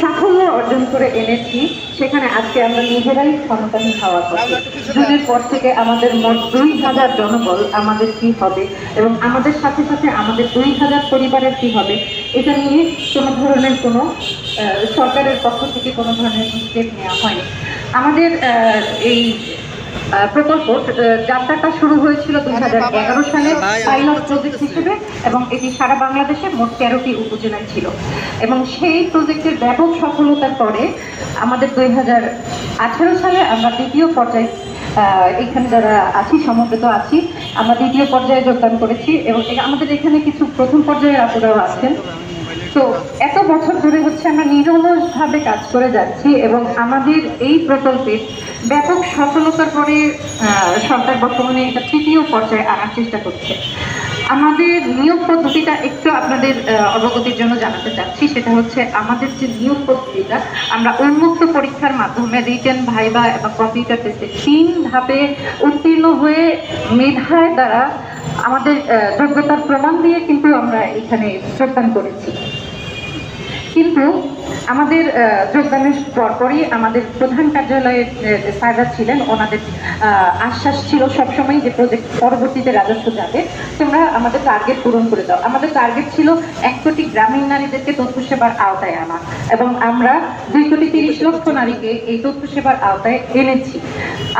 সাফল্য অর্জন করে এনেছি। সেখানে আজকে আমরা নিজেরাই ক্ষমতাহীন হওয়া কথা যুগের পর থেকে আমাদের মোট দুই হাজার জনবল আমাদের কি হবে এবং আমাদের সাথে সাথে আমাদের দুই হাজার পরিবারের কি হবে, এটা নিয়ে কোনো ধরনের কোনো সরকারের পক্ষ থেকে কোনো ধরনের স্টেপ নেওয়া হয়নি। আমাদের এই প্রকল্প আহ, যাত্রাটা শুরু হয়েছিল দুই হাজার এগারো সালে পাইলট প্রজেক্ট হিসেবে এবং এটি সারা বাংলাদেশে মোট তেরোটি উপজেলায় ছিল। এবং সেই প্রজেক্টের ব্যাপক সফলতার পরে আমাদের দুই হাজার আঠারো সালে আমরা দ্বিতীয় পর্যায়ে আহ, এখানে যারা আছি সমবেত আছি আমরা দ্বিতীয় পর্যায়ে যোগদান করেছি এবং আমাদের এখানে কিছু প্রথম পর্যায়ের আপুরাও আছেন। তো এত বছর ধরে হচ্ছে আমরা নিরলসভাবে কাজ করে যাচ্ছি এবং আমাদের এই প্রকল্পের ব্যাপক সফলতার পরে সরকার বর্তমানে এটা তৃতীয় পর্যায়ে আনার চেষ্টা করছে। আমাদের নিয়োগ পদ্ধতিটা একটু আপনাদের অবগতির জন্য জানাতে চাচ্ছি। সেটা হচ্ছে, আমাদের যে নিয়োগ পদ্ধতিটা, আমরা উন্মুক্ত পরীক্ষার মাধ্যমে রিটেন ভাইবা এবং কম্পিউটার টেস্টে তিন ধাপে উত্তীর্ণ হয়ে মেধায় দ্বারা আমাদের যোগ্যতার প্রমাণ দিয়ে কিন্তু আমরা এখানে যোগদান করেছি। কিন্তু আমাদের যোগদানের পরপরই আমাদের প্রধান কার্যালয়ের আহ, ছিলেন। ওনাদের আশ্বাস ছিল সবসময় যে প্রজেক্ট পরবর্তীতে রাজস্ব যাবে। তোমরা আমাদের টার্গেট পূরণ করে দাও। আমাদের টার্গেট ছিল এক কোটি গ্রামীণ নারীদেরকে তথ্য সেবার আওতায় আনা এবং আমরা দুই কোটি তিরিশ লক্ষ নারীকে এই তথ্য সেবার আওতায় এনেছি।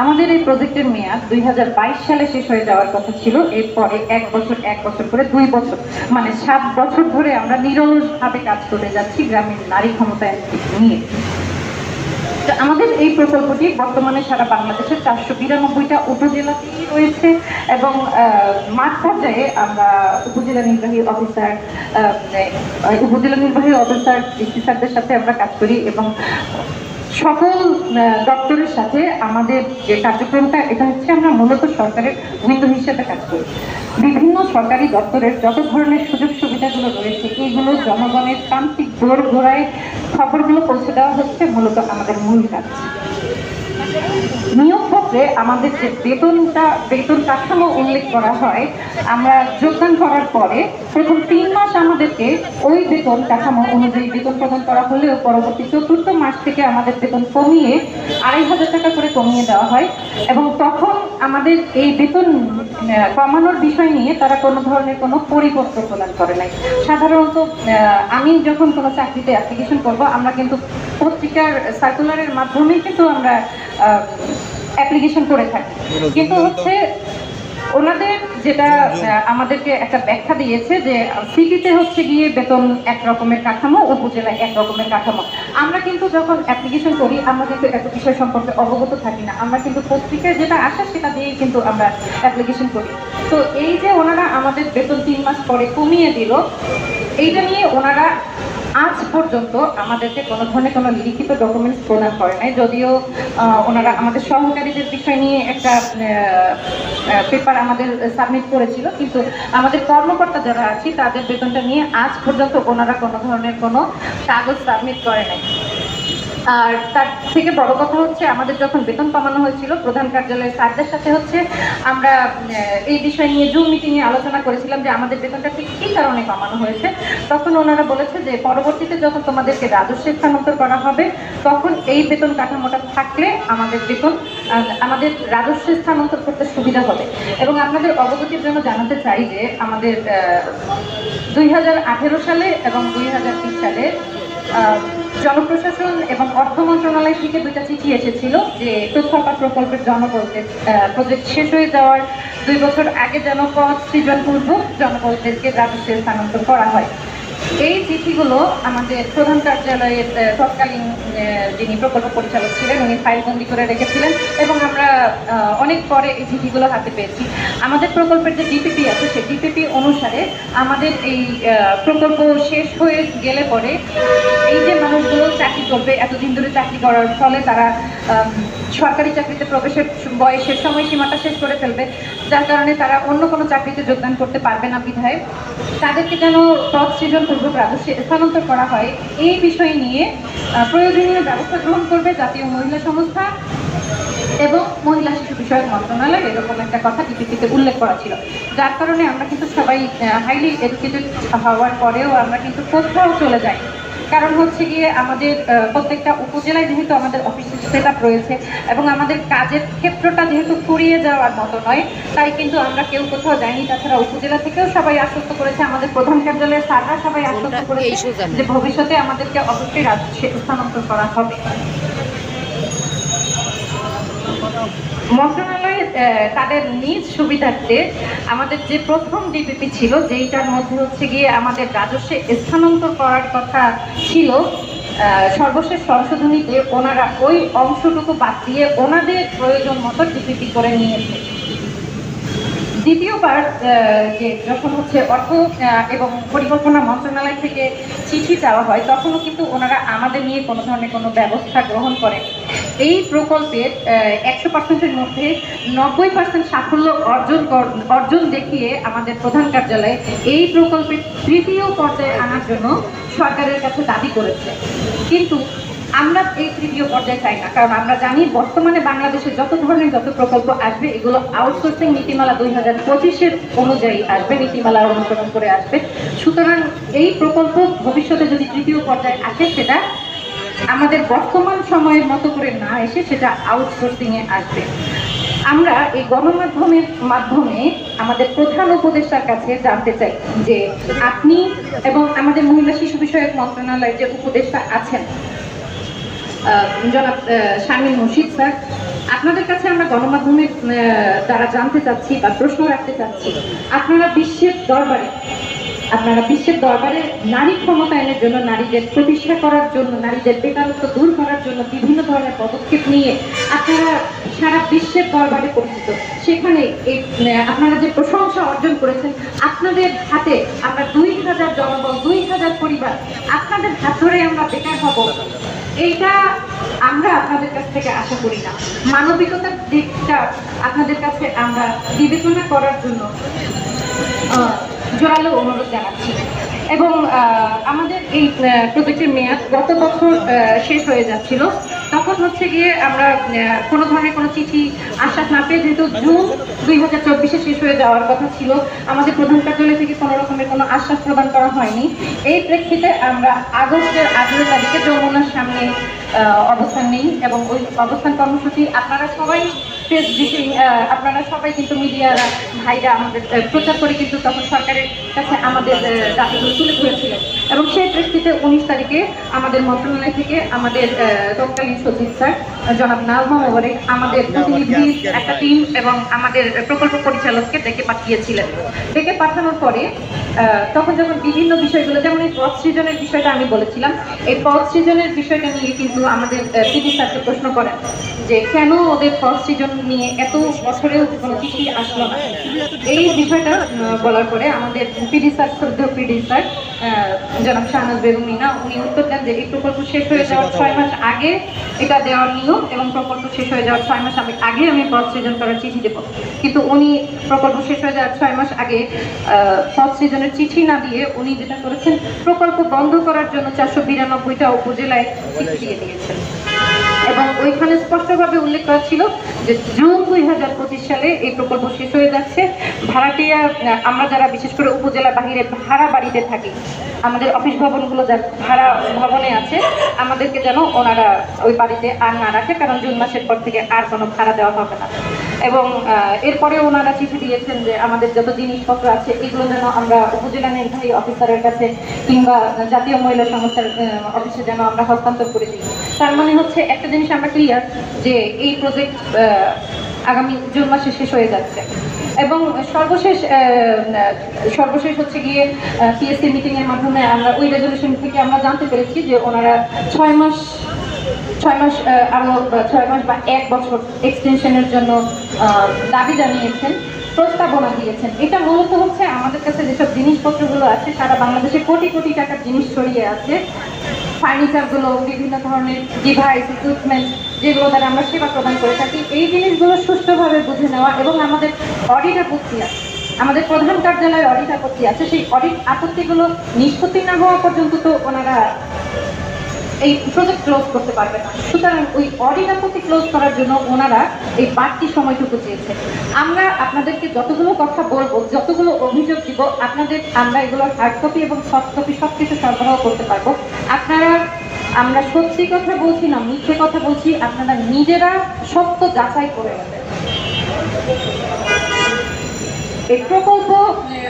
আমাদের এই প্রজেক্টের মেয়াদ দুই হাজার বাইশ সালে শেষ হয়ে যাওয়ার কথা ছিল। এরপরে এক বছর এক বছর করে দুই বছর মানে সাত বছর ধরে আমরা নিরলসভাবে কাজ করে যাচ্ছি গ্রামীণ নারী ক্ষমতায়ন নিয়ে। তো আমাদের এই প্রকল্পটি বর্তমানে সারা বাংলাদেশের চারশো বিরানব্বইটা উপজেলাতেই রয়েছে এবং মাঠ পর্যায়ে আমরা উপজেলা নির্বাহী অফিসার আহ, উপজেলা নির্বাহী অফিসার স্যারদের সাথে আমরা কাজ করি এবং সকল দপ্তরের সাথে আমাদের যে কার্যক্রমটা, এটা হচ্ছে আমরা মূলত সরকারের উইন্ডো হিসেবে কাজ করি। বিভিন্ন সরকারি দপ্তরের যত ধরনের সুযোগ সুবিধাগুলো রয়েছে এইগুলো জনগণের প্রান্তিক দোর ঘোড়ায় খবরগুলো পৌঁছে দেওয়া হচ্ছে মূলত আমাদের মূল কাজ। নিয়োগপত্রে আমাদের যে বেতনটা, বেতন কাঠামো উল্লেখ করা হয়, আমরা যোগদান করার পরে প্রথম তিন মাস আমাদেরকে ওই বেতন কাঠামো অনুযায়ী বেতন প্রদান করা হলেও পরবর্তী চতুর্থ মাস থেকে আমাদের বেতন কমিয়ে আড়াই হাজার টাকা করে কমিয়ে দেওয়া হয় এবং তখন আমাদের এই বেতন কমানোর বিষয় নিয়ে তারা কোনো ধরনের কোনো পরিপত্র প্রদান করে নাই। সাধারণত আমি যখন কোনো চাকরিতে অ্যাপ্লিকেশন করব আমরা কিন্তু পত্রিকার সার্কুলারের মাধ্যমে কিন্তু আমরা অ্যাপ্লিকেশন করে থাকি। কিন্তু হচ্ছে ওনাদের যেটা আমাদেরকে একটা ব্যাখ্যা দিয়েছে যে সিটিতে হচ্ছে গিয়ে বেতন এক রকমের কাঠামো উপজেলায় এক রকমের কাঠামো। আমরা কিন্তু যখন অ্যাপ্লিকেশন করি আমরা কিন্তু এত বিষয় সম্পর্কে অবগত থাকি না। আমরা কিন্তু পত্রিকায় যেটা আসে সেটা দিয়েই কিন্তু আমরা অ্যাপ্লিকেশন করি। তো এই যে ওনারা আমাদের বেতন তিন মাস পরে কমিয়ে দিল এইটা নিয়ে ওনারা আজ পর্যন্ত আমাদেরকে কোনো ধরনের কোনো লিখিত ডকুমেন্টস প্রদান করে নাই। যদিও ওনারা আমাদের সহকারীদের বিষয় নিয়ে একটা পেপার আমাদের সাবমিট করেছিল। কিন্তু আমাদের কর্মকর্তা যারা আছি, তাদের বেতনটা নিয়ে আজ পর্যন্ত ওনারা কোনো ধরনের কোনো কাগজ সাবমিট করে নাই। আর তার থেকে বড় কথা হচ্ছে, আমাদের যখন বেতন কমানো হয়েছিল, প্রধান কার্যালয়ের স্যারদের সাথে হচ্ছে আমরা এই বিষয় নিয়ে জুম মিটিংয়ে আলোচনা করেছিলাম যে আমাদের বেতনটা ঠিক কী কারণে কমানো হয়েছে। তখন ওনারা বলেছে যে, পরবর্তীতে যখন তোমাদেরকে রাজস্বে স্থানান্তর করা হবে, তখন এই বেতন কাঠামোটা থাকলে আমাদের বেতন আমাদের রাজস্বে স্থানান্তর করতে সুবিধা হবে। এবং আপনাদের অবগতির জন্য জানাতে চাই যে, আমাদের দুই হাজার আঠেরো সালে এবং দুই সালে জনপ্রশাসন এবং অর্থ মন্ত্রণালয় থেকে দুইটা চিঠি এসেছিল যে তথ্যপাত প্রকল্পের জনবলদের প্রজেক্ট শেষ হয়ে যাওয়ার দুই বছর আগে যেন পদ সৃজনপূর্বক জনবলদেরকে রাজস্বে স্থানান্তর করা হয়। এই চিঠিগুলো আমাদের প্রধান কার্যালয়ের তৎকালীন যিনি প্রকল্প পরিচালক ছিলেন, উনি ফাইলবন্দি করে রেখেছিলেন এবং আমরা অনেক পরে এই চিঠিগুলো হাতে পেয়েছি। আমাদের প্রকল্পের যে ডিপিপি আছে, সেই ডিপিপি অনুসারে আমাদের এই প্রকল্প শেষ হয়ে গেলে পরে এই যে মানুষগুলো চাকরি করবে, এতদিন ধরে চাকরি করার ফলে তারা সরকারি চাকরিতে প্রবেশের বয়সের সময়সীমাটা শেষ করে ফেলবে, যার কারণে তারা অন্য কোনো চাকরিতে যোগদান করতে পারবে না বিধায়। তাদেরকে যেন সৃজনপূর্বক রাজস্বে স্থানান্তর করা হয়। এই বিষয় নিয়ে প্রয়োজনীয় ব্যবস্থা গ্রহণ করবে জাতীয় মহিলা সংস্থা এবং মহিলা শিশু বিষয়ক মন্ত্রণালয়। এরকম একটা কথা ডিপিটিতে উল্লেখ করা ছিল। যার কারণে আমরা কিন্তু সবাই হাইলি এডুকেটেড হওয়ার পরেও আমরা কিন্তু কোথাও চলে যাই কারণ হচ্ছে গিয়ে আমাদের প্রত্যেকটা উপজেলায় যেহেতু আমাদের অফিস সেট আপ রয়েছে এবং আমাদের কাজের ক্ষেত্রটা যেহেতু ফুরিয়ে যাওয়ার মতো নয় তাই কিন্তু আমরা কেউ কোথাও যাইনি। তাছাড়া উপজেলা থেকেও সবাই আশ্বস্ত করেছে আমাদের প্রধান কার্যালয়ের স্যাররা সবাই আশ্বস্ত করেছে যে ভবিষ্যতে আমাদেরকে অবশ্যই রাজ্যে স্থানান্তর করা হবে। মন্ত্রণালয়ে তাদের নিজ সুবিধার্থে আমাদের যে প্রথম ডিপিপি ছিল, যেইটার মধ্যে হচ্ছে গিয়ে আমাদের রাজস্বে স্থানান্তর করার কথা ছিল সর্বশেষ সংশোধনীতে ওনারা ওই অংশটুকু বাদ দিয়ে ওনাদের প্রয়োজন মতো ডিপিপি করে নিয়েছে। দ্বিতীয়বার যে যখন হচ্ছে অর্থ এবং পরিকল্পনা মন্ত্রণালয় থেকে চিঠি চাওয়া হয়, তখনও কিন্তু ওনারা আমাদের নিয়ে কোনো ধরনের কোনো ব্যবস্থা গ্রহণ করেন এই প্রকল্পের একশো পার্সেন্টের মধ্যে নব্বই পার্সেন্ট সাফল্য অর্জন অর্জন দেখিয়ে আমাদের প্রধান কার্যালয় এই প্রকল্পের তৃতীয় পর্যায়ে আনার জন্য সরকারের কাছে দাবি করেছে। কিন্তু আমরা এই তৃতীয় পর্যায়ে চাই না, কারণ আমরা জানি বর্তমানে বাংলাদেশে যত ধরনের যত প্রকল্প আসবে, এগুলো আউটসোর্সিং নীতিমালা দুই হাজার পঁচিশের অনুযায়ী আসবে, নীতিমালা অনুসরণ করে আসবে। সুতরাং এই প্রকল্প ভবিষ্যতে যদি তৃতীয় পর্যায়ে আসে, সেটা আমাদের বর্তমান সময়ের মতো করে না এসে সেটা আউটসোর্সিং এ আসবে। আমরা এই গণমাধ্যমের মাধ্যমে আমাদের প্রধান উপদেষ্টার কাছে জানতে চাই যে আপনি এবং আমাদের মহিলা শিশু বিষয়ক মন্ত্রণালয়ের যে উপদেষ্টা আছেন জনাব শামীম মুর্শিদ স্যার, আপনাদের কাছে আমরা গণমাধ্যমের দ্বারা জানতে চাচ্ছি বা প্রশ্ন রাখতে চাচ্ছি, আপনারা বিশ্বের দরবারে আপনারা বিশ্বের দরবারে নারী ক্ষমতায়নের জন্য, নারীদের প্রতিষ্ঠা করার জন্য, নারীদের বেকারত্ব দূর করার জন্য বিভিন্ন ধরনের পদক্ষেপ নিয়ে আপনারা সারা বিশ্বের দরবারে পরিচিত। সেখানে আপনারা যে প্রশংসা অর্জন করেছেন, আপনাদের হাতে আমরা দুই হাজার জনবল, দুই হাজার পরিবার, আপনাদের হাত ধরে আমরা বেকার হব। এইটা আমরা আপনাদের কাছ থেকে আশা করি না। মানবিকতার দিকটা আপনাদের কাছে আমরা বিবেচনা করার জন্য জোরালো অনুরোধ জানাচ্ছি। এবং আমাদের এই প্রজেক্টের মেয়াদ গত বছর শেষ হয়ে যাচ্ছিল। তখন হচ্ছে গিয়ে আমরা কোনো ধরনের কোনো চিঠি আশ্বাস না পেয়ে, যেহেতু জুন দুই হাজার চব্বিশে শেষ হয়ে যাওয়ার কথা ছিল, আমাদের প্রধান কার্যালয় থেকে কোনো রকমের কোনো আশ্বাস প্রদান করা হয়নি। এই প্রেক্ষিতে আমরা আগস্টের আঠেরো তারিখে যমুনার সামনে অবস্থান নেই এবং ওই অবস্থান কর্মসূচি আপনারা সবাই প্রেস ব্রিফিং আপনারা সবাই কিন্তু মিডিয়ার ভাইরা আমাদের প্রচার করে কিন্তু তখন সরকারের কাছে আমাদের দাবিগুলো তুলে ধরেছিলেন। এবং সেই প্রেক্ষিতে উনিশ তারিখে আমাদের মন্ত্রণালয় থেকে আমাদের তৎকালীন সচিব স্যার, জনাব নাজমা মোবারক, আমাদের প্রতিনিধির একটা টিম এবং আমাদের প্রকল্প পরিচালককে ডেকে পাঠিয়েছিলেন। ডেকে পাঠানোর পরে তখন যখন বিভিন্ন বিষয়গুলো, যেমন এই পদ সৃজনের বিষয়টা আমি বলেছিলাম, এই পদ সৃজনের বিষয়টা নিয়ে কিন্তু আমাদের পিডি স্যারকে প্রশ্ন করেন যে, কেন ওদের পদ সৃজন নিয়ে এত বছরেও কোনো চিঠি আসলো না? এই বিষয়টা বলার পরে আমাদের পিডি স্যার শ্রদ্ধ পিডি স্যার জনাব শাহনাজ বেগম মিনা উনি উত্তর দেন যে এই প্রকল্প শেষ হয়ে যাওয়ার ছয় মাস আগে এটা দেওয়ার নিয়ম এবং প্রকল্প শেষ হয়ে যাওয়ার ছয় মাস আমি- আগে আমি পদ সৃজন করার চিঠি দেব। কিন্তু উনি প্রকল্প শেষ হয়ে যাওয়ার ছয় মাস আগে পথ পদ সৃজনের চিঠি না দিয়ে উনি যেটা করেছেন প্রকল্প বন্ধ করার জন্য চারশো বিরানব্বইটা উপজেলায় চিঠি দিয়ে দিয়েছেন। এবং ওইখানে স্পষ্টভাবে উল্লেখ করা ছিল যে জুন দুই হাজার পঁচিশ সালে এই প্রকল্প শেষ হয়ে যাচ্ছে। ভাড়াটিয়া, আমরা যারা বিশেষ করে উপজেলা বাহিরে ভাড়া বাড়িতে থাকি আমাদের অফিস ভবনগুলো যা ভাড়া ভবনে আছে, আমাদেরকে যেন ওনারা ওই বাড়িতে আর না রাখে, কারণ জুন মাসের পর থেকে আর কোনো ভাড়া দেওয়া হবে না। এবং এরপরে ওনারা চিঠি দিয়েছেন যে আমাদের যত জিনিসপত্র আছে, এগুলো যেন আমরা উপজেলা নির্বাহী অফিসারের কাছে কিংবা জাতীয় মহিলা সংস্থার অফিসে যেন আমরা হস্তান্তর করে দিই। তার মানে হচ্ছে একটা জিনিস আমরা ক্লিয়ার যে এই প্রজেক্ট আগামী জুন মাসে শেষ হয়ে যাচ্ছে। এবং সর্বশেষ সর্বশেষ হচ্ছে গিয়ে পিএসসি মিটিং এর মাধ্যমে আমরা ওই রেজলিউশন থেকে আমরা জানতে পেরেছি যে ওনারা ছয় মাস ছয় মাস আহ, আরও আহ, ছয় মাস বা এক বছর এক্সটেনশনের জন্য দাবি জানিয়েছেন প্রস্তাবনা দিয়েছেন। এটা মূলত হচ্ছে আমাদের কাছে যেসব জিনিসপত্রগুলো আছে সারা বাংলাদেশে কোটি কোটি টাকার জিনিস ছড়িয়ে আছে। ফার্নিচারগুলো বিভিন্ন ধরনের ডিভাইস ইকুইপমেন্ট যেগুলো দ্বারা আমরা সেবা প্রদান করে থাকি, এই জিনিসগুলো সুষ্ঠুভাবে বুঝে নেওয়া এবং আমাদের অডিট আপত্তি আছে। আমাদের প্রধান কার্যালয়ে অডিট আপত্তি আছে, সেই অডিট আপত্তিগুলো নিষ্পত্তি না হওয়া পর্যন্ত তো ওনারা এই প্রজেক্ট ক্লোজ করতে পারবে না। সুতরাং ওই অডিটা প্রতি ক্লোজ করার জন্য ওনারা এই বাড়তি সময়টুকু চেয়েছে। আমরা আপনাদেরকে যতগুলো কথা বলব, যতগুলো অভিযোগ দিব, আপনাদের আমরা এগুলোর হার্ড কপি এবং সফট কপি সব কিছু সরবরাহ করতে পারব। আপনারা, আমরা সত্যি কথা বলছি না, মিথ্যে কথা বলছি, আপনারা নিজেরা সত্য যাচাই করে নেবেন। এই প্রকল্প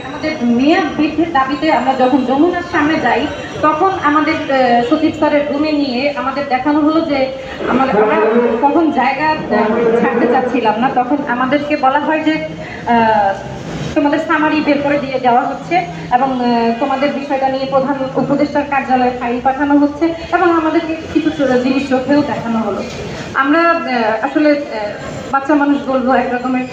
আমাদের মেয়াদ বৃদ্ধির দাবিতে আমরা যখন যমুনার সামনে যাই, তখন আমাদের সচিব স্যারের রুমে নিয়ে আমাদের দেখানো হলো যে আমরা তখন জায়গা ছাড়তে চাচ্ছিলাম না। তখন আমাদেরকে বলা হয় যে তোমাদের সামারি বের করে দিয়ে দেওয়া হচ্ছে এবং তোমাদের বিষয়টা নিয়ে প্রধান উপদেষ্টার কার্যালয়ে ফাইল পাঠানো হচ্ছে এবং আমাদেরকে কিছু জিনিস চোখেও দেখানো হলো। আমরা আসলে বাচ্চা মানুষ বলব, এক রকমের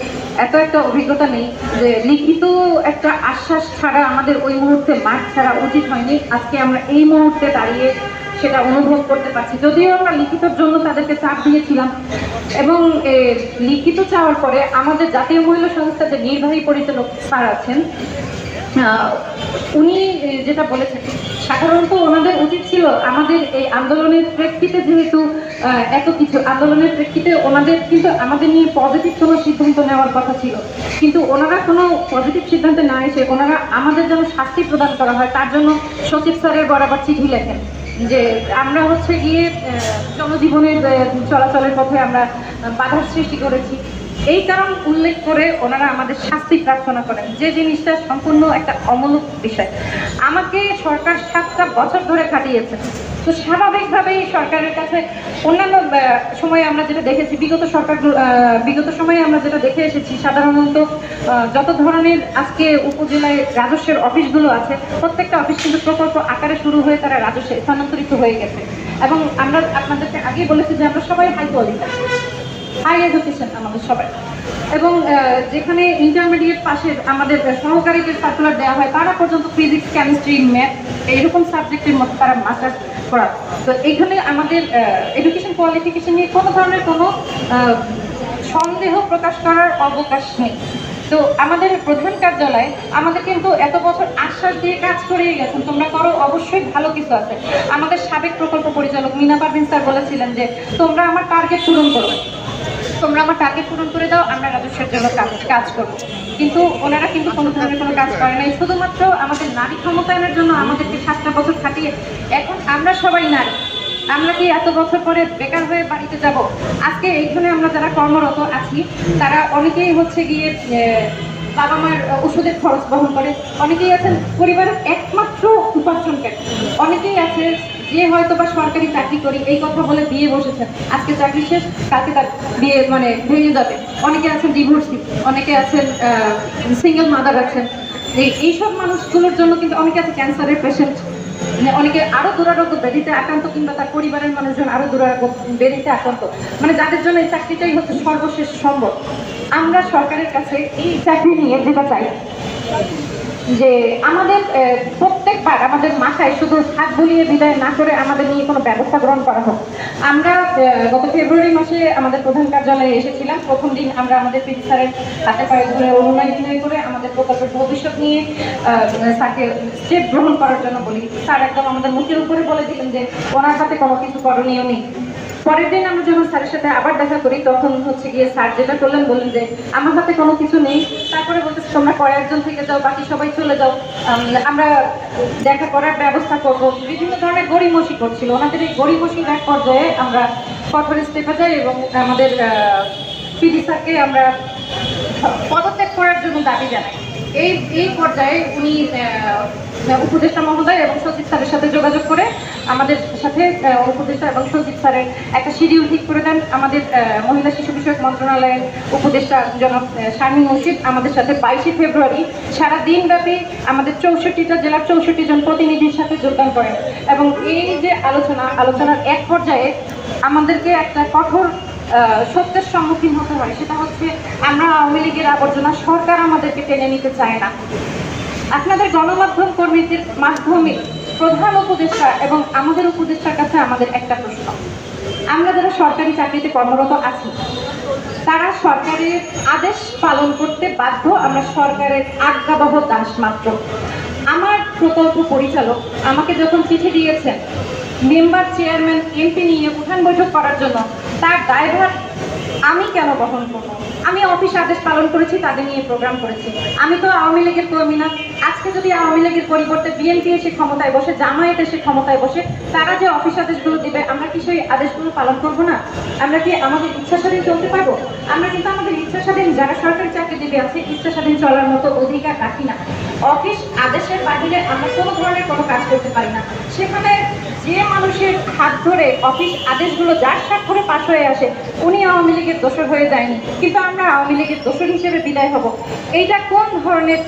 এত একটা অভিজ্ঞতা নেই যে লিখিত একটা আশ্বাস ছাড়া আমাদের ওই মুহূর্তে মাঠ ছাড়া উচিত হয়নি। আজকে আমরা এই মুহূর্তে দাঁড়িয়ে সেটা অনুভব করতে পারছি। যদিও আমরা লিখিতর জন্য তাদেরকে চাপ দিয়েছিলাম এবং লিখিত চাওয়ার পরে আমাদের জাতীয় মহিলা সংস্থার যে নির্বাহী পরিচালক স্যার আছেন উনি যেটা বলেছেন, সাধারণত ওনাদের উচিত ছিল আমাদের এই আন্দোলনের প্রেক্ষিতে যেহেতু এত কিছু, আন্দোলনের প্রেক্ষিতে ওনাদের কিন্তু আমাদের নিয়ে পজিটিভ কোনো সিদ্ধান্ত নেওয়ার কথা ছিল। কিন্তু ওনারা কোনো পজিটিভ সিদ্ধান্তে না এসে ওনারা আমাদের যেন শাস্তি প্রদান করা হয়, তার জন্য সচিব স্যারের বরাবর চিঠি লেখেন। যে আমরা হচ্ছে গিয়ে জনজীবনের চলাচলের পথে আমরা বাধার সৃষ্টি করেছি। এই কারণ উল্লেখ করে ওনারা আমাদের শাস্তি প্রার্থনা করেন। যে জিনিসটা সম্পূর্ণ একটা অমূলক বিষয়। আমাকে সরকার সাতটা বছর ধরে খাটিয়েছে। তো স্বাভাবিকভাবেই সরকারের কাছে অন্যান্য সময়ে আমরা যেটা দেখেছি, বিগত সরকার বিগত সময়ে আমরা যেটা দেখে এসেছি, সাধারণত যত ধরনের আজকে উপজেলায় রাজস্বের অফিসগুলো আছে, প্রত্যেকটা অফিস কিন্তু প্রকল্প আকারে শুরু হয়ে তারা রাজস্বে স্থানান্তরিত হয়ে গেছে। এবং আমরা আপনাদেরকে আগেই বলেছি যে আমরা সবাই হাই কোয়ালিটি হাই এডুকেশন আমাদের সবাই। এবং যেখানে ইন্টারমিডিয়েট পাশের আমাদের সহকারীদের সার্কুলার দেওয়া হয়, তারা পর্যন্ত ফিজিক্স কেমিস্ট্রি ম্যাথ এইরকম সাবজেক্টের মধ্যে তারা মাস্টার্স করা। তো এইখানে আমাদের এডুকেশন কোয়ালিফিকেশন নিয়ে কোনো ধরনের কোনো সন্দেহ প্রকাশ করার অবকাশ নেই। তো আমাদের প্রধান কার্যালয়ে আমাদের কিন্তু এত বছর আশ্বাস দিয়ে কাজ করেই গেছেন। তোমরা করো, অবশ্যই ভালো কিছু আছে। আমাদের সাবেক প্রকল্প পরিচালক মিনা পারভিন স্যার বলেছিলেন যে, তোমরা আমার টার্গেট পূরণ করো। তোমরা আমার টার্গেট পূরণ করে দাও, আমরা রাজস্বের জন্য কাজ করব। কিন্তু ওনারা কিন্তু কোনো ধরনের কোনো কাজ করে নাই। শুধুমাত্র আমাদের নারী ক্ষমতায়নের জন্য আমাদেরকে সাতটা বছর খাটিয়ে এখন আমরা সবাই নারী। আমরা কি এত বছর পরে বেকার হয়ে বাড়িতে যাব? আজকে এইখানে আমরা যারা কর্মরত আছি, তারা অনেকেই হচ্ছে গিয়ে বাবা মার ওষুধের খরচ বহন করে। অনেকেই আছেন পরিবারের একমাত্র উপার্জনকারী অনেকেই আছে যে হয়তো বা সরকারি চাকরি করি, এই কথা বলে বিয়ে বসেছেন। আজকে চাকরি শেষ, কালকে তার বিয়ে মানে ভেঙে যাবে। অনেকে আছেন ডিভোর্সি অনেকে আছেন সিঙ্গেল মাদার আছেন। এই, এইসব মানুষগুলোর জন্য কিন্তু অনেকে আছে ক্যান্সারের পেশেন্ট অনেকে আরও দুরারোগ্য ব্যাধিতে আক্রান্ত কিংবা তার পরিবারের মানুষজন আরও দুরারোগ্য ব্যাধিতে আক্রান্ত। মানে যাদের জন্য এই চাকরিটাই হচ্ছে সর্বশেষ সম্ভব। আমরা সরকারের কাছে এই চাকরি নিয়ে যেটা চাই। যে আমাদের প্রত্যেকবার আমাদের মাথায় শুধু হাত বুলিয়ে বিদায় না করে আমাদের নিয়ে কোনো ব্যবস্থা গ্রহণ করা হোক। আমরা গত ফেব্রুয়ারি মাসে আমাদের প্রধান কার্যালয়ে এসেছিলাম। প্রথম দিন আমরা আমাদের পিটি স্যারের হাতে পায়ে ধরে অনুনয় করে আমাদের প্রকল্পের ভবিষ্যৎ নিয়ে স্যারকে স্টেপ গ্রহণ করার জন্য বলি। স্যার একদম আমাদের মুখের উপরে বলে দিলেন যে, ওনার হাতে কোনো কিছু করণীয় নেই। পরের দিন আমরা যখন স্যারের সাথে আবার দেখা করি, তখন হচ্ছে গিয়ে স্যার যেটা করলেন বললেন যে, আমার হাতে কোনো কিছু নেই। তারপরে বলতেছে, তোমরা কয়েকজন থেকে যাও, বাকি সবাই চলে যাও। আমরা দেখা করার ব্যবস্থা করব। বিভিন্ন ধরনের গড়িমসি করছিল। ওনাদের এই গড়িমসির এক পর্যায়ে আমরা কঠোর স্টেপে যাই এবং আমাদের পিডি স্যারকে আমরা পদত্যাগ করার জন্য দাবি জানাই। এই এই পর্যায়ে উনি উপদেষ্টা মহোদয় এবং সচিব স্যারের সাথে যোগাযোগ করে আমাদের সাথে উপদেষ্টা এবং সচিব স্যারের একটা শিডিউল ঠিক করে দেন। আমাদের মহিলা শিশু বিষয়ক মন্ত্রণালয়ের উপদেষ্টা আহ, শারমিন মুর্শিদ আমাদের সাথে বাইশে ফেব্রুয়ারি সারা দিনব্যাপী আমাদের চৌষট্টিটা জেলার চৌষট্টি জন প্রতিনিধির সাথে যোগদান করেন। এবং এই যে আলোচনা আলোচনার এক পর্যায়ে আমাদেরকে একটা কঠোর সত্যের সম্মুখীন হতে হয়। সেটা হচ্ছে আমরা আওয়ামী লীগের আবর্জনা সরকার আমাদেরকে টেনে নিতে চায় না। আপনাদের গণমাধ্যম কর্মীদের মাধ্যমে প্রধান উপদেষ্টা এবং আমাদের উপদেষ্টার কাছে আমাদের একটা প্রশ্ন। আমরা যারা সরকারি চাকরিতে কর্মরত আছি, তারা সরকারের আদেশ পালন করতে বাধ্য, আমরা সরকারের আজ্ঞাবহ দাস মাত্র। আমার প্রকল্প পরিচালক আমাকে যখন চিঠি দিয়েছেন, মেম্বার চেয়ারম্যান এমপি নিয়ে উঠান বৈঠক করার জন্য তার দায়ভার আমি কেন বহন করব? আমি অফিস আদেশ পালন করেছি, তাদের নিয়ে প্রোগ্রাম করেছি। আমি তো আওয়ামী লীগের কর্মী না। আজকে যদি আওয়ামী লীগের পরিবর্তে বিএনপি এসে ক্ষমতায় বসে, জামায়াত এসে ক্ষমতায় বসে, তারা যে অফিস আদেশগুলো দিবে, আমরা কি সেই আদেশগুলো পালন করব না? আমরা কি আমাদের ইচ্ছা স্বাধীন চলতে পারব? আমরা কিন্তু আমাদের ইচ্ছা স্বাধীন, যারা সরকারি চাকরিজীবী আছে, ইচ্ছা স্বাধীন চলার মতো অধিকার রাখি না। অফিস আদেশের বাহিরে আমরা কোনো ধরনের কোনো কাজ করতে পারি না। সেখানে যে মানুষের হাত ধরে অফিস আদেশগুলো যার স্বাক্ষরে পাশ হয়ে আসে, উনি আওয়ামী লীগের দোষর হয়ে যায়নি। কিন্তু আমরা আওয়ামী লীগের দোষর হিসেবে বিদায় হব। এইটা কোন ধরনের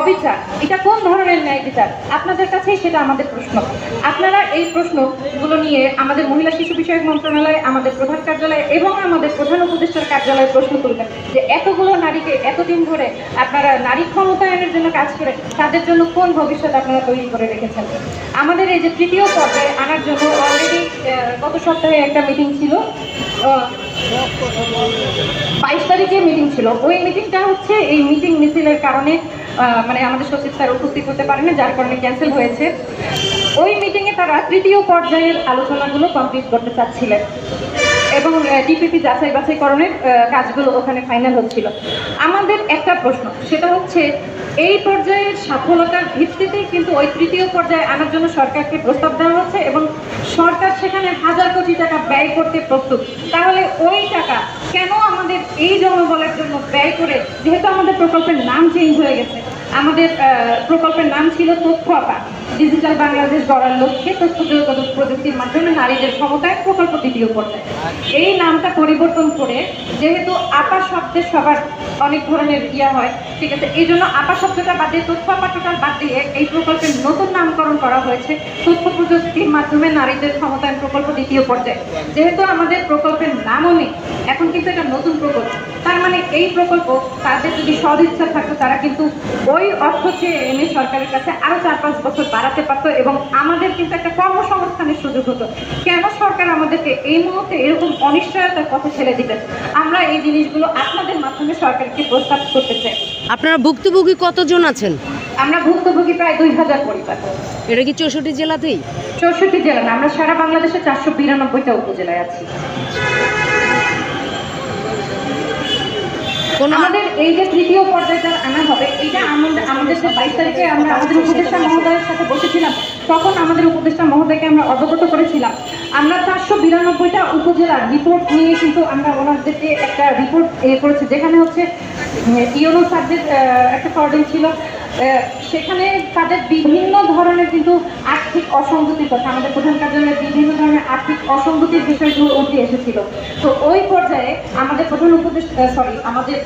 অবিচার? এটা কোন ধরনের ন্যায় বিচার? আপনাদের কাছেই সেটা আমাদের প্রশ্ন। আপনারা এই প্রশ্নগুলো নিয়ে আমাদের মহিলা শিশু বিষয়ক মন্ত্রণালয়, আমাদের প্রধান কার্যালয় এবং আমাদের প্রধান উপদেষ্টার কার্যালয়ে প্রশ্ন তুলবেন যে এতগুলো নারীকে এতদিন ধরে আপনারা নারী ক্ষমতায়নের জন্য কাজ করে, তাদের জন্য কোন ভবিষ্যৎ আপনারা তৈরি করে রেখেছেন? আমাদের এই যে তৃতীয় পর্যায়ে আনার জন্য অলরেডি গত সপ্তাহে একটা মিটিং ছিল বাইশ তারিখে মিটিং ছিল। ওই মিটিংটা হচ্ছে এই মিটিং মিছিলের কারণে মানে আমাদের সচিব স্যার উপস্থিত হতে পারেনি যার কারণে ক্যান্সেল হয়েছে। ওই মিটিংয়ে তারা তৃতীয় পর্যায়ের আলোচনাগুলো কমপ্লিট করতে চাচ্ছিলেন। এবং ডিপিপি যাচাই বাছাইকরণের কাজগুলো ওখানে ফাইনাল হচ্ছিল। আমাদের একটা প্রশ্ন, সেটা হচ্ছে, এই পর্যায়ের সফলতার ভিত্তিতেই কিন্তু ওই তৃতীয় পর্যায়ে আনার জন্য সরকারকে প্রস্তাব দেওয়া হচ্ছে এবং সরকার সেখানে হাজার কোটি টাকা ব্যয় করতে প্রস্তুত। তাহলে ওই টাকা কেন আমাদের এই জনবলের জন্য ব্যয় করে, যেহেতু আমাদের প্রকল্পের নাম চেঞ্জ হয়ে গেছে, আমাদের প্রকল্পের নাম ছিল তথ্য আপা। ডিজিটাল বাংলাদেশ গড়ার লক্ষ্যে তথ্য যোগাযোগ প্রযুক্তির মাধ্যমে নারীদের ক্ষমতায় প্রকল্প দ্বিতীয় পর্যায়ে এই নামটা পরিবর্তন করে যেহেতু আপা শব্দের সবার অনেক ধরনের ইয়া হয়, ঠিক আছে, এই জন্য আপা শব্দটা বাদ দিয়ে তথ্য আপা বাদ দিয়ে এই প্রকল্পের নতুন নামকরণ করা হয়েছে। তথ্য প্রযুক্তির মাধ্যমে নারীদের ক্ষমতায়ন প্রকল্প দ্বিতীয় পর্যায়ে। যেহেতু আমাদের প্রকল্পের নামও নেই, এখন কিন্তু এটা নতুন প্রকল্প। তার মানে এই প্রকল্প তাদের যদি সদিচ্ছা থাকতো, তারা কিন্তু ওই অর্থ চেয়ে এনে সরকারের কাছে আরও চার পাঁচ বছর বাড়াতে পারতো এবং আমাদের কিন্তু একটা কর্মসংস্থানের সুযোগ হতো। কেন সরকার আমাদেরকে এই মুহূর্তে এরকম অনিশ্চয়তার পথে ঠেলে দিবেন আমরা এই জিনিসগুলো আপনাদের মাধ্যমে সরকারকে প্রস্তাব করতে চাই। আপনারা ভুক্তভোগী কতজন আছেন? আমরা ভুক্তভোগী প্রায় দুই হাজার পরিবার। এটা কি চৌষট্টি জেলাতেই? চৌষট্টি জেলা না আমরা সারা বাংলাদেশে চারশো বিরানব্বইটা উপজেলায় আছি। আমাদের এই যে তৃতীয় পর্যায়টা আনা হবে, এইটা আমাদের আমাদের যে বাইশ তারিখে আমরা আমাদের উপদেষ্টা মহোদয়ের সাথে বসেছিলাম, তখন আমাদের উপদেষ্টা মহোদয়কে আমরা অবগত করেছিলাম। আমরা চারশো বিরানব্বইটা উপজেলার রিপোর্ট নিয়ে কিন্তু আমরা ওনাদেরকে একটা রিপোর্ট করেছি, যেখানে হচ্ছে ইউনো সাবজেক্ট একটা ফরওয়ার্ডিং ছিল সেখানে তাদের বিভিন্ন ধরনের কিন্তু আর্থিক অসঙ্গতির কথা, আমাদের প্রধান কার্যালয়ে বিভিন্ন ধরনের আর্থিক অসঙ্গতির বিষয়গুলো উঠে এসেছিল। তো ওই পর্যায়ে আমাদের প্রধান উপদেষ্টা সরি আমাদের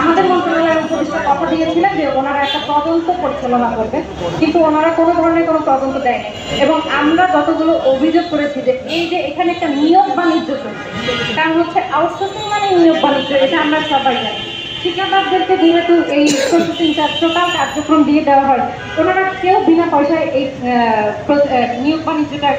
আমাদের মন্ত্রণালয়ের উপদেষ্টা কথা দিয়েছিলেন যে ওনারা একটা তদন্ত পরিচালনা করবেন, কিন্তু ওনারা কোনো ধরনের কোনো তদন্ত দেয়নি। এবং আমরা যতগুলো অভিযোগ করেছি যে এই যে এখানে একটা নিয়োগ বাণিজ্য চলছে, কারণ হচ্ছে আউটসোর্সিং মানে নিয়োগ বাণিজ্য, এটা আমরা সবাই জানি। ঠিকাদারদেরকে যেহেতু এই প্রসেসিংটা টোটাল কার্যক্রম দিয়ে দেওয়া হয়, ওনারা কেউ বিনা পয়সায় এই নিয়োগ বাণিজ্যটা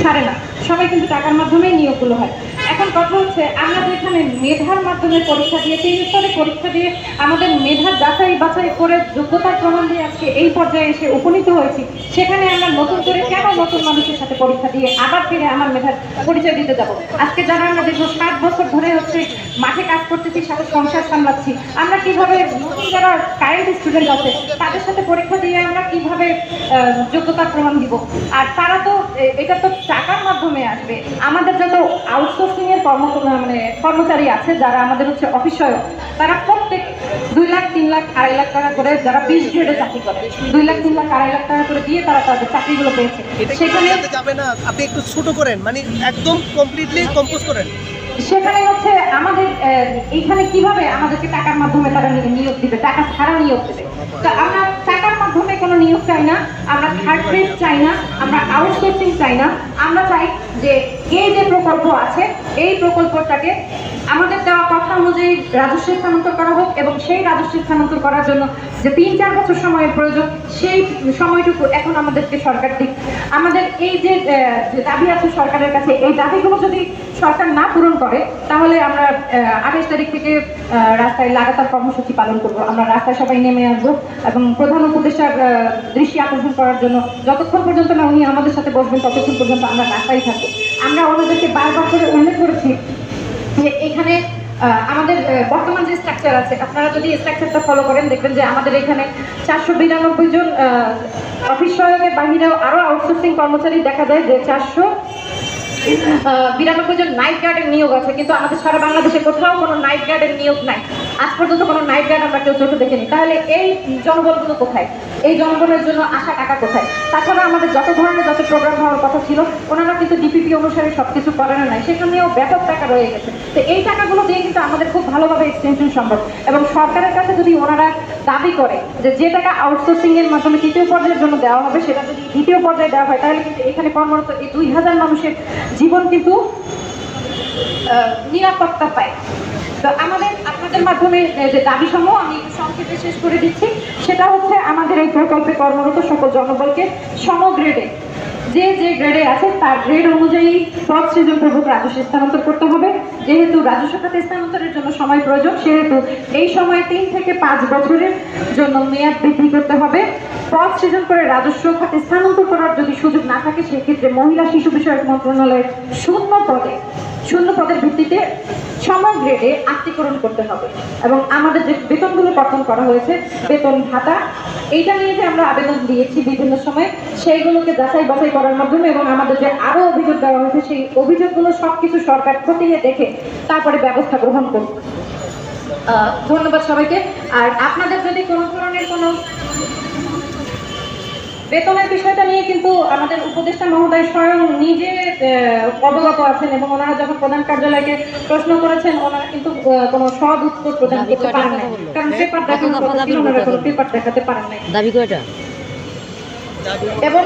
ছাড়ে না। সবাই কিন্তু টাকার মাধ্যমেই নিয়োগগুলো হয়। এখন কথা হচ্ছে, আমরা যেখানে মেধার মাধ্যমে পরীক্ষা দিয়ে তিন স্তরে পরীক্ষা দিয়ে আমাদের মেধা যাচাই বাছাই করে যোগ্যতার প্রমাণ দিয়ে আজকে এই পর্যায়ে এসে উপনীত হয়েছি, সেখানে আমরা নতুন করে কেন নতুন মানুষের সাথে পরীক্ষা দিয়ে আবার ফিরে আমার মেধার পরিচয় দিতে যাব? আজকে যারা আমরা দীর্ঘ সাত বছর ধরে হচ্ছে মাঠে কাজ করতেছি, সাথে সংসার সামলাচ্ছি, আমরা কীভাবে নতুন যারা কারেন্ট স্টুডেন্ট আছে, তাদের সাথে পরীক্ষা দিয়ে আমরা কীভাবে যোগ্যতার প্রমাণ দিব? আর তারা তো এটা তো টাকার মাধ্যমে আসবে। আমাদের যত আউটসোর্সিং এর কর্ম মানে কর্মচারী আছে যারা আমাদের হচ্ছে অফিস সহায়ক তারা প্রত্যেক দুই লাখ তিন লাখ আড়াই লাখ টাকা করে যারা বিশ গ্রেডে চাকরি করে দুই লাখ তিন লাখ আড়াই লাখ টাকা করে দিয়ে তারা তাদের চাকরিগুলো পেয়েছে। সেখানে যাবে না? আপনি একটু ছোট করেন মানে একদম কমপ্লিটলি কম্পোজ করেন। সেখানে হচ্ছে আমাদের এইখানে কীভাবে আমাদেরকে টাকার মাধ্যমে তারা নিয়োগ দিবে টাকা ছাড়া নিয়োগ দেবে? তো আমরা কোনো নিয়োগ চাই না, আমরা থার্ড গ্রেড চাই না, আমরা আউটসোর্সিং চাই না। আমরা চাই যে এই যে প্রকল্প আছে, এই প্রকল্পটাকে আমাদের দেওয়া কথা অনুযায়ী রাজস্ব স্থানান্তর করা হোক এবং সেই রাজস্ব স্থানান্তর করার জন্য যে তিন চার বছর সময়ের প্রয়োজন, সেই সময়টুকু এখন আমাদেরকে সরকার দিক। আমাদের এই যে দাবি আছে সরকারের কাছে, এই দাবিগুলো যদি সরকার না পূরণ করে, তাহলে আমরা আঠাশ তারিখ থেকে রাস্তায় লাগাতার কর্মসূচি পালন করব। আমরা রাস্তায় সবাই নেমে আসব এবং প্রধান উপদেষ্টার দৃষ্টি আকর্ষণ করার জন্য যতক্ষণ পর্যন্ত না উনি আমাদের সাথে বসবেন, ততক্ষণ পর্যন্ত আমরা রাস্তায় থাকব। আমরা ওনাদেরকে বারবার করে উল্লেখ করেছি যে এখানে আমাদের বর্তমান যে স্ট্রাকচার আছে, আপনারা যদি স্ট্রাকচারটা ফলো করেন, দেখবেন যে আমাদের এখানে চারশো বিরানব্বই জন অফিস সহায়কের বাহিরেও আরও আউটসোর্সিং কর্মচারী দেখা যায়, যে চারশো বিরানব্বই জন নাইট গার্ডের নিয়োগ আছে, কিন্তু আমাদের সারা বাংলাদেশে কোথাও কোনো নাইট গার্ডের নিয়োগ নাই। আজ পর্যন্ত কোনো নাইট গার্ড আমরা কেউ চোখে দেখিনি। তাহলে এই জনবলগুলো কোথায়? এই জনবলের জন্য আসা টাকা কোথায়? তাছাড়া আমাদের যত ধরনের যত প্রোগ্রাম হওয়ার কথা ছিল, ওনারা কিন্তু ডিপিপি অনুসারে সব কিছু করেন নাই। সেখানেও ব্যাপক টাকা রয়ে গেছে। তো এই টাকাগুলো দিয়ে কিন্তু আমাদের খুব ভালোভাবে এক্সটেনশন সম্ভব। এবং সরকারের কাছে যদি ওনারা দাবি করে যে যে টাকা আউটসোর্সিং এর মাধ্যমে তৃতীয় পর্যায়ের জন্য দেওয়া হবে, সেটা যদি দ্বিতীয় পর্যায়ে দেওয়া হয়, তাহলে কিন্তু এখানে কর্মরত এই দুই হাজার মানুষের জীবন কিন্তু নিরাপত্তা পায়। তো আমাদের, আপনাদের মাধ্যমে যে দাবি সমূহ আমি সংক্ষেপে শেষ করে দিচ্ছি, সেটা হচ্ছে আমাদের এই প্রকল্পে কর্মরত সকল জনবলকে সম গ্রেডে যে যে গ্রেডে আছে, তার গ্রেড অনুযায়ী পদ সৃজনপূর্বক রাজস্ব স্থানান্তর করতে হবে। যেহেতু রাজস্ব খাতে স্থানান্তরের জন্য সময় প্রয়োজন, সেহেতু এই সময় তিন থেকে পাঁচ বছরের জন্য মেয়াদ বৃদ্ধি করতে হবে। পদ সৃজন করে রাজস্ব খাতে স্থানান্তর করার যদি সুযোগ না থাকে, সেক্ষেত্রে মহিলা শিশু বিষয়ক মন্ত্রণালয়ের শূন্য পদে শূন্য পদের ভিত্তিতে সমগ্র গ্রেডে আত্মীকরণ করতে হবে। এবং আমাদের যে বেতনগুলো কর্তন করা হয়েছে বেতন ভাতা এইটা নিয়ে যে আমরা আবেদন দিয়েছি বিভিন্ন সময় সেইগুলোকে যাচাই বাছাই করার মাধ্যমে এবং আমাদের যে আরও অভিযোগ দেওয়া হয়েছে সেই অভিযোগগুলো সব কিছু সরকার খতিয়ে দেখে তারপরে ব্যবস্থা গ্রহণ আহ, ধন্যবাদ সবাইকে। আর আপনাদের যদি কোনো ধরনের কোনো বেতনের বিষয়টা নিয়ে কিন্তু আমাদের উপদেষ্টা মহোদয় স্বয়ং নিজে অবগত আছেন এবং ওনারা যখন প্রধান কার্যালয়কে প্রশ্ন করেছেন ওনারা কিন্তু কোনো সদ উত্তর প্রদান করতে পারেন কারণ পেপার দেখানো ছিল ওনারা কোনো পেপার দেখাতে পারেন নাই। দাবি কয়টা? এবং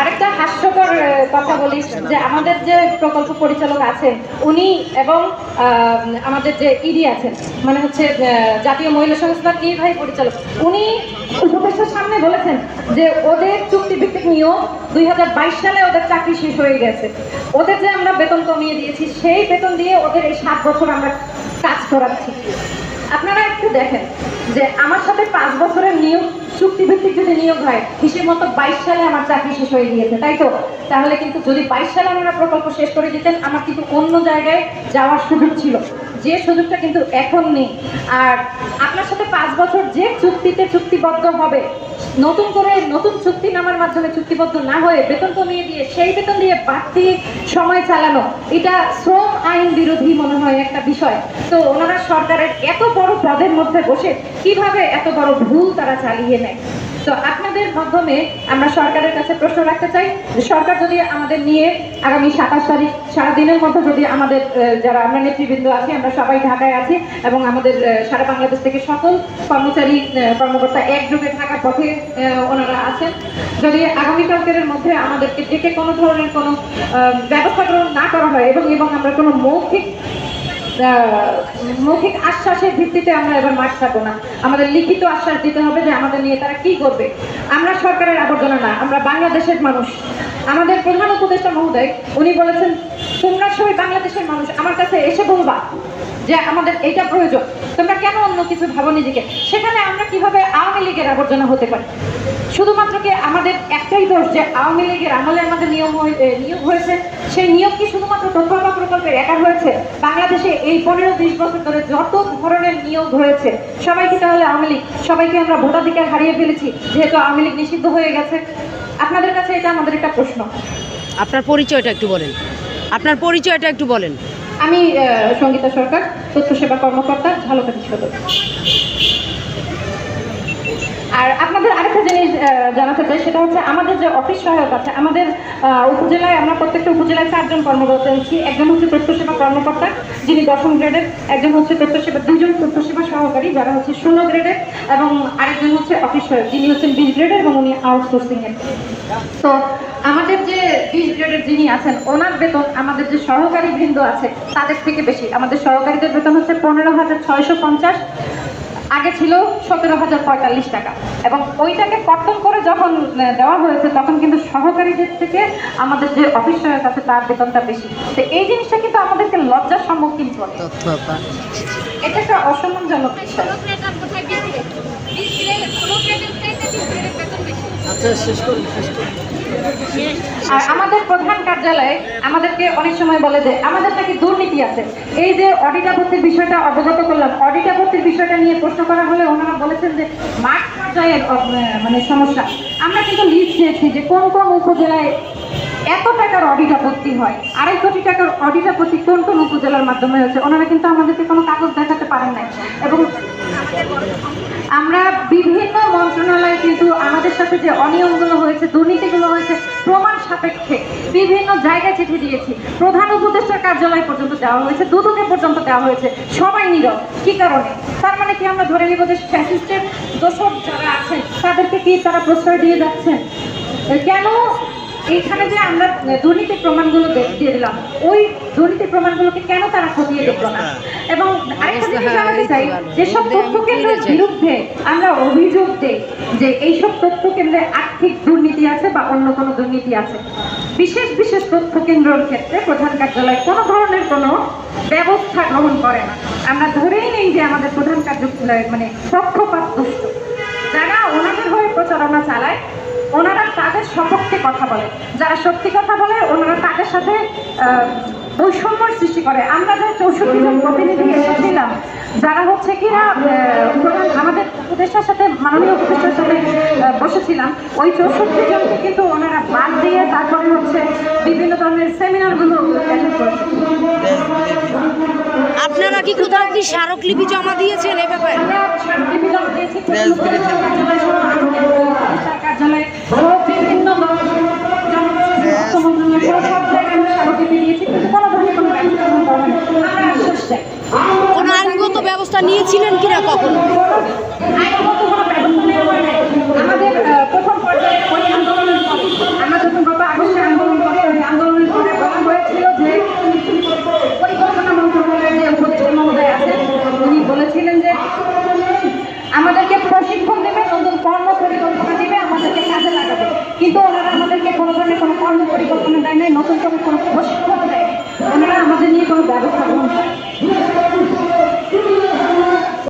আরেকটা হাস্যকর কথা বলি যে আমাদের যে প্রকল্প পরিচালক আছেন, উনি এবং আমাদের যে ইডি আছেন মানে হচ্ছে জাতীয় মহিলা সংস্থার নির্বাহী পরিচালক, উনি উপদেষ্টার সামনে বলেছেন যে ওদের চুক্তিভিত্তিক নিয়ম দুই হাজার বাইশ সালে ওদের চাকরি শেষ হয়ে গেছে। ওদের যে আমরা বেতন কমিয়ে দিয়েছি, সেই বেতন দিয়ে ওদের এই সাত বছর আমরা কাজ করাচ্ছি। আপনারা একটু দেখেন যে আমার সাথে পাঁচ বছরের নিয়োগ, চুক্তিভিত্তিক যদি নিয়োগ হয়, হিসেব মতো বাইশ সালে আমার চাকরি শেষ হয়ে গিয়েছে, তাই তো? তাহলে কিন্তু যদি বাইশ সালে আমরা প্রকল্প শেষ করে দিতেন, আমার কিন্তু অন্য জায়গায় যাওয়ার সুযোগ ছিল। যে সুযোগটা কিন্তু এখন নেই। আর আপনার সাথে পাঁচ বছর যে চুক্তিতে চুক্তিবদ্ধ হবে, নতুন করে নতুন চুক্তি নামার মাধ্যমে চুক্তিবদ্ধ না হয়ে বেতন কমিয়ে দিয়ে সেই বেতন দিয়ে বাড়তি সময় চালানো, এটা শ্রম আইন বিরোধী মনে হয় একটা বিষয়। তো ওনারা সরকারের এত বড় পদের মধ্যে বসে কীভাবে এত বড় ভুল তারা চালিয়ে নেয়? তো আপনাদের মাধ্যমে আমরা সরকারের কাছে প্রশ্ন রাখতে চাই সরকার যদি আমাদের নিয়ে আগামী সাতাশ তারিখ সারাদিনের মধ্যে যদি আমাদের যারা আমরা নেতৃবৃন্দ আছি, আমরা সবাই ঢাকায় আছি এবং আমাদের সারা বাংলাদেশ থেকে সকল কর্মচারী কর্মকর্তা একযোগে থাকার পথে ওনারা আছেন। যদি আগামীকালকের মধ্যে আমাদেরকে ডেকে কোনো ধরনের কোনো ব্যবস্থা গ্রহণ না করা হয় এবং এবং আমরা কোনো মৌখিক মৌখিক আশ্বাসের ভিত্তিতে আমরা এবার মাঠ ছাড়বো না। আমাদের লিখিত আশ্বাস দিতে হবে যে আমাদের নিয়ে তারা কি করবে। আমরা সরকারের আবর্জনা না, আমরা বাংলাদেশের মানুষ। আমাদের প্রধান উপদেষ্টা মহোদয়, উনি বলেছেন, তোমরা সবাই বাংলাদেশের মানুষ, আমার কাছে এসে বলবা। যে আমাদের এটা প্রয়োজন। তোমরা কেন অন্য কিছু ভাবো নিজেকে? সেখানে আমরা কীভাবে আওয়ামী লীগের আবর্জনা হতে পারি? শুধুমাত্র কি আমাদের একটাই দোষ যে আওয়ামী লীগের আমলে আমাদের নিয়ম নিয়োগ হয়েছে? সেই নিয়োগ কি শুধুমাত্র তথ্যবা প্রকল্পের একা হয়েছে? বাংলাদেশে এই পনেরো বিশ বছর ধরে যত ধরনের নিয়োগ হয়েছে, সবাইকে তাহলে আওয়ামী লীগ, সবাইকে আমরা ভোটাধিকার হারিয়ে ফেলেছি, যেহেতু আওয়ামী লীগ নিষিদ্ধ হয়ে গেছে। আপনাদের কাছে এটা আমাদের একটা প্রশ্ন। আপনার পরিচয়টা একটু বলেন। আপনার পরিচয়টা একটু বলেন। আমি সঙ্গীতা সরকার তথ্য সেবা কর্মকর্তা ঝালকাঠি সদর। আর আপনাদের আরেকটা জিনিস জানাতে চাই, সেটা হচ্ছে আমাদের যে অফিস সহায়ক আছে, আমাদের উপজেলায় আমরা প্রত্যেকটা উপজেলায় চারজন কর্মরত আছি। একজন হচ্ছে তথ্য সেবা কর্মকর্তা, যিনি দশম গ্রেডের, একজন হচ্ছে তথ্য সেবা দুজন তথ্য সেবা সহকারী, যারা হচ্ছে ষোলো গ্রেডের, এবং আরেকজন হচ্ছে অফিস সহায়ক, যিনি হচ্ছেন বিশ গ্রেডের এবং উনি আউটসোর্সিং এর। তো আমাদের যে বিশ গ্রেডের যিনি আছেন, ওনার বেতন আমাদের যে সহকারী বৃন্দ আছে, তাদের থেকে বেশি। আমাদের সহকারীদের বেতন হচ্ছে পনেরো হাজার ছয়শো পঞ্চাশ। আগে ছিল সতেরো হাজার পঁয়তাল্লিশ টাকা। এবং ওইটাকে কর্তন করে যখন দেওয়া হয়েছে তখন কিন্তু সহকারীদের থেকে আমাদের যে অফিসারের কাছে তার বেতনটা বেশি। তো এই জিনিসটা কিন্তু আমাদেরকে লজ্জার সম্মুখীন করে এটা একটা অসম্মানজনক বিষয় আচ্ছা শেষ করুন শেষ করুন আর আমাদের প্রধান কার্যালয়ে আমাদেরকে অনেক সময় বলে যে আমাদের নাকি দুর্নীতি আছে। এই যে অডিট আপত্তির বিষয়টা অবগত করলাম, অডিট আপত্তির বিষয়টা নিয়ে প্রশ্ন করা হলে ওনারা বলেছেন যে মাঠ পর্যায়ের মানে সমস্যা। আমরা কিন্তু লিস্ট দিয়েছি যে কোন কোন উপজেলায় এত টাকার অডিট আপত্তি হয়? আড়াই কোটি টাকার অডিট আপত্তি কোন কোন উপজেলার মাধ্যমে হয়েছে? ওনারা কিন্তু আমাদেরকে কোনো কাগজ দেখাতে পারেন নাই। এবং আমরা বিভিন্ন মন্ত্রণালয়ে কিন্তু আমাদের সাথে যে অনিয়মগুলো হয়েছে, দুর্নীতিগুলো হয়েছে, প্রমাণ সাপেক্ষে বিভিন্ন জায়গায় চিঠি দিয়েছি। প্রধান উপদেষ্টার কার্যালয় পর্যন্ত দেওয়া হয়েছে, দুদকে পর্যন্ত দেওয়া হয়েছে। সবাই নীরব। কি কারণে? তার মানে কি আমরা ধরে নিব যে ফ্যাসিস্টের দোষক যারা আছেন, তাদেরকে কি তারা প্রশ্রয় দিয়ে যাচ্ছেন? কেন এইখানে যে আমরা দুর্নীতির প্রমাণগুলো দিয়ে দিলাম ওই দুর্নীতির প্রমাণগুলোকে কেন তারা খতিয়ে দেখল না? এবং আরেকটা জিনিস জানাতে চাই যেসব তথ্য কেন্দ্রের বিরুদ্ধে আমরা অভিযোগ দেই যে এইসব তথ্য কেন্দ্রে আর্থিক দুর্নীতি আছে বা অন্য কোনো দুর্নীতি আছে। বিশেষ বিশেষ তথ্য কেন্দ্রের ক্ষেত্রে প্রধান কার্যালয় কোনো ধরনের কোনো ব্যবস্থা গ্রহণ করে না। আমরা ধরেই নেই যে আমাদের প্রধান কার্যালয় মানে পক্ষপাত দুষ্ট যারা ওনাদের হয়ে প্রচারণা চালায় ওনারা তাদের সপক্ষে কথা বলে। যারা সত্যি কথা বলে ওনারা তাদের সাথে আহ, বৈষম্যের সৃষ্টি করে। আমরা যে চৌষট্টি জন প্রতিনিধি এসেছিলাম যারা হচ্ছে কিনা আমাদের উপদেষ্টার সাথে মাননীয় উপদেষ্টার সাথে বসেছিলাম। ওই চৌষট্টি জনকে কিন্তু ওনারা বাদ দিয়ে তারপরে হচ্ছে বিভিন্ন ধরনের সেমিনারগুলো আপনারা কি কোথাও কি স্মারকলিপি জমা দিয়েছেন এ ব্যাপারে? আমরা শান্তিপূর্ণ দিয়েছি। কার্যালয় কার্যালয়ে বিভিন্ন জনপ্রশাসন মন্ত্রণালয় সহ সব জায়গায় আমরা স্মারকলিপি দিয়েছি কিন্তু কোনো ধরনের কোনো ব্যবস্থা। আমরা আশ্বাস চাই কোনো আইনগত ব্যবস্থা নিয়েছিলেন কিনা কখনো? আইনগত কোনো ব্যবস্থা নেওয়া হয় আমাদের প্রথম পর্যায়ে ওই আন্দোলনের পর, আমরা যখন গত আগস্টে আন্দোলন করি ওই আন্দোলনের পরে বলা হয়েছিল যে পরিকল্পনা মন্ত্রণালয়ের যে উপদেষ্টা মহোদয় আছেন উনি বলেছিলেন যে আমাদেরকে প্রশিক্ষণ দেবে নতুন কর্ম পরিকল্পনা দিবে আমাদেরকে কাজে লাগাবে কিন্তু ওনারা আমাদেরকে কোনো ধরনের কোনো কর্ম পরিকল্পনা দেয় নাই নতুন কোনো দেয় নাই। ওনারা আমাদের নিয়ে কোনো ব্যবস্থা গ্রহণ